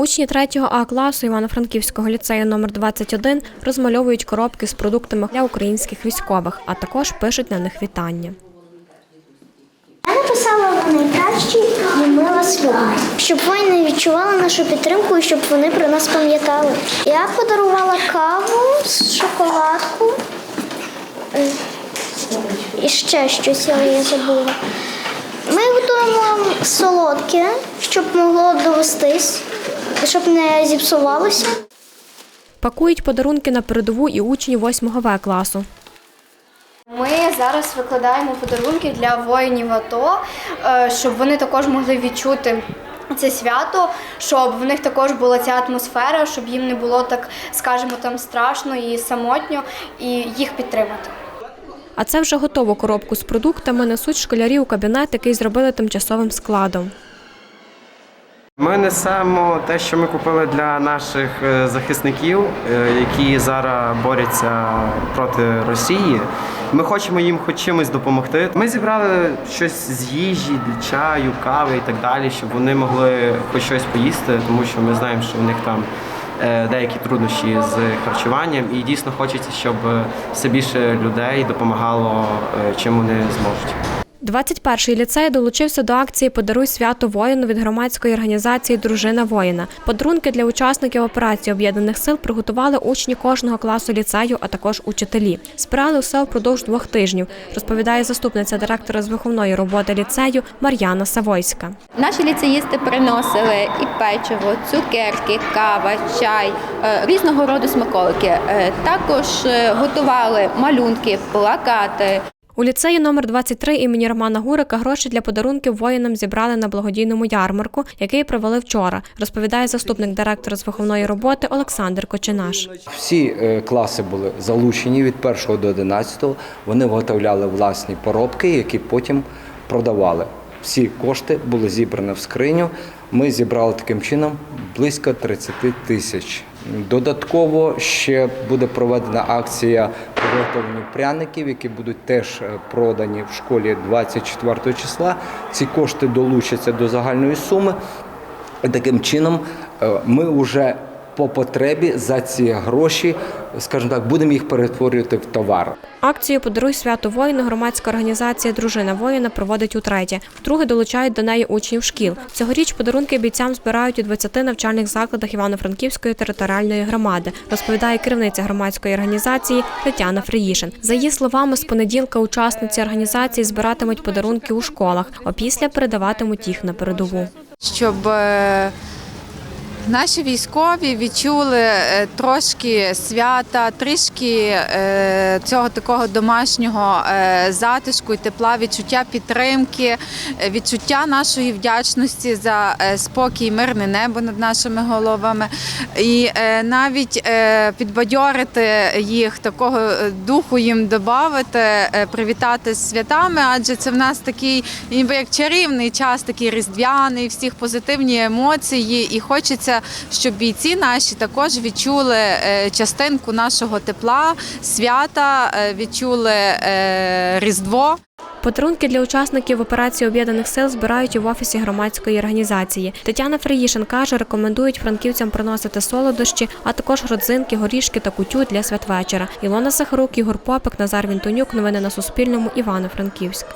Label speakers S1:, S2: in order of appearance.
S1: Учні 3 А класу Івано-Франківського ліцею номер 21 розмальовують коробки з продуктами для українських військових, а також пишуть на них вітання.
S2: Я написала найкращі і ми вас любимо. Щоб воїни відчували нашу підтримку і щоб вони про нас пам'ятали. Я подарувала каву, шоколадку е, і ще щось, я забула. Ми готуємо солодке, щоб могло довестись, щоб не зіпсувалося.
S1: Пакують подарунки на передову і учні 8 В класу.
S3: Ми зараз викладаємо подарунки для воїнів АТО, е, щоб вони також могли відчути це свято, щоб в них також була ця атмосфера, щоб їм не було так, скажімо, там страшно і самотньо, і їх підтримати.
S1: А це вже готову коробку з продуктами несуть школярі у кабінет, який зробили тимчасовим складом.
S4: Ми несемо те, що ми купили для наших е, захисників, е, які зараз борються проти Росії. Ми хочемо їм хоч чимось допомогти. Ми зібрали щось з їжі, чаю, кави і так далі, щоб вони могли хоч щось поїсти, тому що ми знаємо, що у них там е, деякі труднощі з харчуванням, і дійсно хочеться, щоб все більше людей допомагало, чим вони зможуть.
S1: 21-й ліцей долучився до акції Подаруй свято воїну від громадської організації Дружина воїна. Подарунки для учасників операції об'єднаних сил приготували учні кожного класу ліцею, а також учителі. Збирали усе впродовж двох тижнів, розповідає заступниця директора з виховної роботи ліцею Мар'яна Савойська.
S5: Наші ліцеїсти приносили і печиво, цукерки, кава, чай, е, різного роду смаколики. Е, Також е, готували малюнки, плакати.
S1: У ліцеї номер 23 імені Романа Гурика гроші для подарунків воїнам зібрали на благодійному ярмарку, який провели вчора, розповідає заступник директора з виховної роботи Олександр Кочинаш.
S6: Всі е, класи були залучені від 1 до 11. Вони виготовляли власні поробки, які потім продавали. Всі кошти були зібрані в скриню. Ми зібрали таким чином близько 30 тисяч. Додатково ще буде проведена акція по пряників, які будуть теж е, продані в школі 24 числа. Ці кошти долучаться до загальної суми. Таким чином е, ми вже по потребі за ці гроші, скажімо так, будемо їх перетворювати в товар.
S1: Акцію Подаруй свято воїну громадська організація Дружина воїна проводить утретє. Вдруге долучають до неї учнів шкіл. Цьогоріч подарунки бійцям збирають у 20 навчальних закладах Івано-Франківської територіальної громади, розповідає керівниця громадської організації Тетяна Фриїшин. За її словами, з понеділка учасниці організації збиратимуть подарунки у школах, опісля передаватимуть їх на передову.
S7: щоб е, наші військові відчули е, трошки свята, трішки е, цього такого домашнього е, затишку і тепла, відчуття підтримки, відчуття нашої вдячності за спокій, мирне небо над нашими головами. І навіть підбадьорити їх, такого духу їм додати, привітати з святами, адже це в нас такий ніби як чарівний час, такий різдвяний, всіх позитивні емоції, і хочеться, щоб бійці наші також відчули е, частинку нашого тепла, свята, е, відчули е, Різдво.
S1: Подарунки для учасників операції об'єднаних сил збирають у офісі громадської організації. Тетяна Фриїшин каже, рекомендують франківцям приносити солодощі, а також родзинки, горішки та кутю для святвечора. Ілона Сахарук, Ігор Попик, Назар Вінтонюк. Новини на Суспільному. Івано-Франківськ.